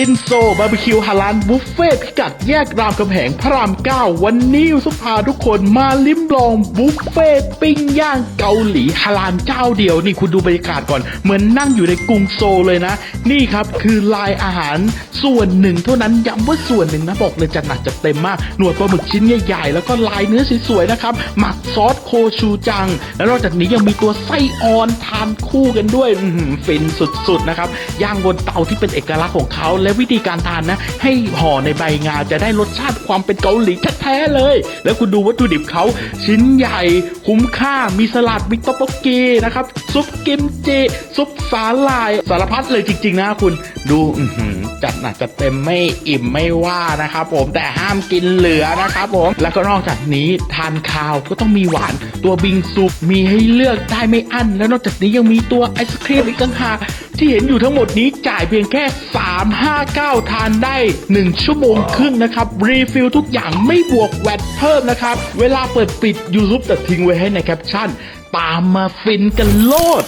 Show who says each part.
Speaker 1: อินโซบาร์บีคิวฮาลานบุฟเฟ่พิกัดแยกรามคำแหงพระราม9วันนี้ยูซุปพาทุกคนมาลิ้มลองบุฟเฟ่ปิ้งย่างเกาหลีฮาลานเจ้าเดียว นี่คุณดูบรรยากาศก่อน เหมือนนั่งอยู่ในกรุงโซลเลยนะ นี่ครับคือลายอาหารส่วนหนึ่งเท่านั้นย้ำว่าส่วนหนึ่งนะบอกเลยจัดหนักจัดเต็มมาก หนวดปลาหมึกชิ้นใหญ่ๆ แล้วก็ลายเนื้อสวยๆนะครับหมักซอสโคชูจัง แล้วนอกจากนี้ยังมีตัวไส้อ่อนทานคู่กันด้วยอื้อหือฟินสุดๆนะครับย่างบนเตาที่เป็นเอกลักษณ์ของเขาและวิธีการทานนะ ให้ห่อในใบงาจะได้รสชาติความเป็นเกาหลีแท้ๆเลย แล้วคุณดูวัตถุดิบเขาชิ้นใหญ่คุ้มค่ามีสลัดมีต๊อกโบกกีนะครับซุปกิมจิซุปสาหร่ายสารพัดเลยจริง ๆ นะคุณดูจัดหนักจัดเต็มไม่อิ่มไม่ว่านะครับ ผมแต่ห้ามกินเหลือนะครับผมแล้วก็นอกจากนี้ทานข้าวก็ต้องมีหวาน ตัวบิงซูมีให้เลือกได้ไม่อั้นแล้วนอกจากนี้ยังมีตัวไอศครีมอีกต่างหากที่เห็นอยู่ทั้งหมดนี้จ่ายเพียงแค่359 ทานได้ 1 ชั่วโมงครึ่งนะครับ รีฟิลทุกอย่างไม่บวกแวตเพิ่มนะครับ เวลาเปิดปิด YouTube จะทิ้งไว้ให้ในแคปชั่น ตามมาฟินกันโลด